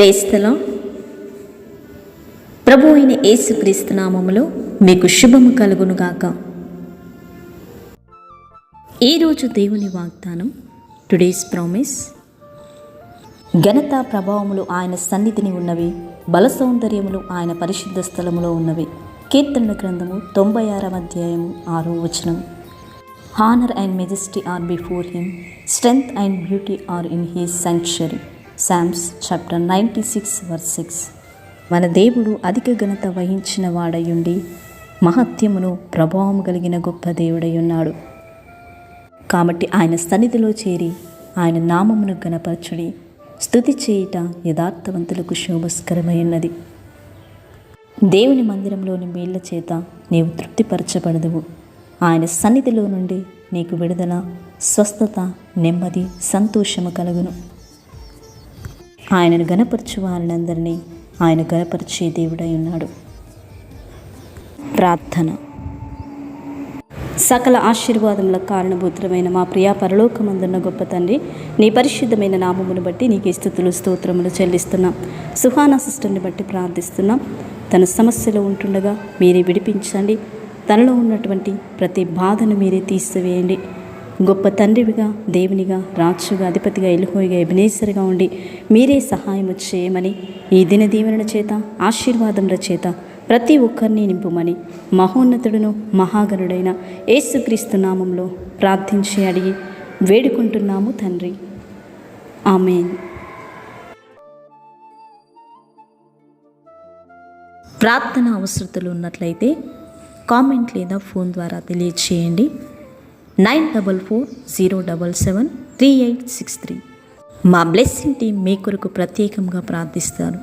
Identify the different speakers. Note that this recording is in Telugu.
Speaker 1: ప్రేస్తలో ప్రభు అయిన యేసుక్రీస్తు నామములో మీకు శుభము కలుగునుగాక ఈరోజు దేవుని వాగ్దానం టుడేస్ ప్రామిస్ ఘనత ప్రభావములు ఆయన సన్నిధిని ఉన్నవి బల సౌందర్యములు ఆయన పరిశుద్ధ స్థలములో ఉన్నవి. కీర్తన గ్రంథము తొంభై ఆరవ అధ్యాయము ఆరో వచనం. Honour and majesty are before him strength and beauty are in his sanctuary psalms chapter ninety six verse six. మన దేవుడు అధిక ఘనత వహించిన వాడయుండి మహత్యమును ప్రభావము కలిగిన గొప్ప దేవుడై ఉన్నాడు కాబట్టి ఆయన సన్నిధిలో చేరి ఆయన నామమును గణపరచుడి స్థుతి చేయుట యథార్థవంతులకు శోభస్కరమై ఉన్నది దేవుని మందిరంలోని మేళ్ళ చేత నీవు తృప్తిపరచబడదువు. ఆయన సన్నిధిలో నుండి నీకు విడుదల స్వస్థత నెమ్మది సంతోషము కలుగును. ఆయనను గనపరచు వారినందరినీ ఆయన గనపరిచే దేవుడై ఉన్నాడు. ప్రార్థన. సకల ఆశీర్వాదముల కారణభూతులమైన మా ప్రియా పరలోకమందున్న గొప్ప తండ్రి నీ పరిశుద్ధమైన నామమును బట్టి నీకు స్థుతులు స్తోత్రములు చెల్లిస్తున్నాం. సుహానా సిస్టర్ని బట్టి ప్రార్థిస్తున్నాం. తన సమస్యలో ఉంటుండగా మీరే విడిపించండి. తనలో ఉన్నటువంటి ప్రతి బాధను మీరే తీసివేయండి. గొప్ప తండ్రివిగా దేవునిగా రాజుగా అధిపతిగా ఎలుహోయిగా ఎబినేసరిగా ఉండి మీరే సహాయం చేయమని ఈ దిన దీవెనల చేత ఆశీర్వాదముల చేత ప్రతి ఒక్కరిని నింపుమని మహోన్నతుడును మహాగణుడైన యేసుక్రీస్తు నామంలో ప్రార్థించి అడిగి వేడుకుంటున్నాము తండ్రి. ఆమెన్. ప్రార్థన అవసరతలు ఉన్నట్లయితే కామెంట్ లేదా ఫోన్ ద్వారా తెలియచేయండి. Nine double four zero double seven three eight six three. మా బ్లెస్సింగ్ టీం మీ కొరకు ప్రత్యేకంగా ప్రార్థిస్తారు.